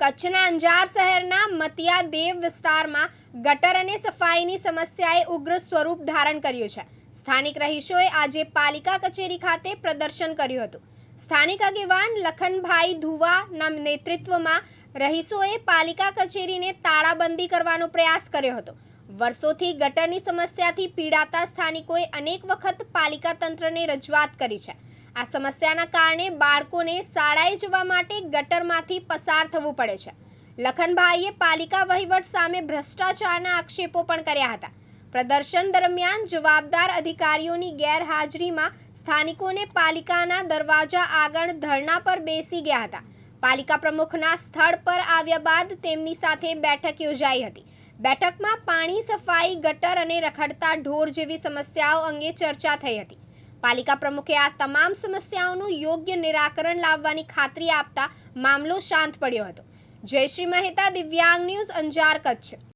કચ્છના અંજાર શહેરના મતિયા દેવ વિસ્તારમાં ગટર અને સફાઈની સમસ્યાએ ઉગ્ર સ્વરૂપ ધારણ કર્યું છે. સ્થાનિક રહીશોએ આજે પાલિકા કચેરી ખાતે પ્રદર્શન કર્યું હતું. સ્થાનિક આગેવાન લખનભાઈ ધુવાના નેતૃત્વમાં રહીશોએ પાલિકા કચેરીને તાળાબંધી કરવાનો પ્રયાસ કર્યો હતો. વર્ષોથી ગટરની સમસ્યાથી પીડાતા સ્થાનિકોએ અનેક વખત પાલિકા તંત્રને રજૂઆત કરી છે. આ સમસ્યાના કારણે બાળકોને શાળાએ જવા માટે ગટરમાંથી પસાર થવું પડે છે. લખનભાઈએ પાલિકા વહીવટ સામે ભ્રષ્ટાચારના આક્ષેપો પણ કર્યા હતા. પ્રદર્શન દરમિયાન જવાબદાર અધિકારીઓની ગેરહાજરીમાં સ્થાનિકોને પાલિકાના દરવાજા આગળ ધરણા પર બેસી ગયા હતા. પાલિકા પ્રમુખના સ્થળ પર આવ્યા બાદ તેમની સાથે બેઠક યોજાઈ હતી. બેઠકમાં પાણી, સફાઈ, ગટર અને રખડતા ઢોર જેવી સમસ્યાઓ અંગે ચર્ચા થઈ હતી. પાલિકા પ્રમુખે આ તમામ સમસ્યાઓનું યોગ્ય નિરાકરણ લાવવાની ખાતરી આપતા મામલો શાંત પડ્યો હતો. જયશ્રી મહેતા, દિવ્યાંગ ન્યૂઝ અંજાર, કચ્છ.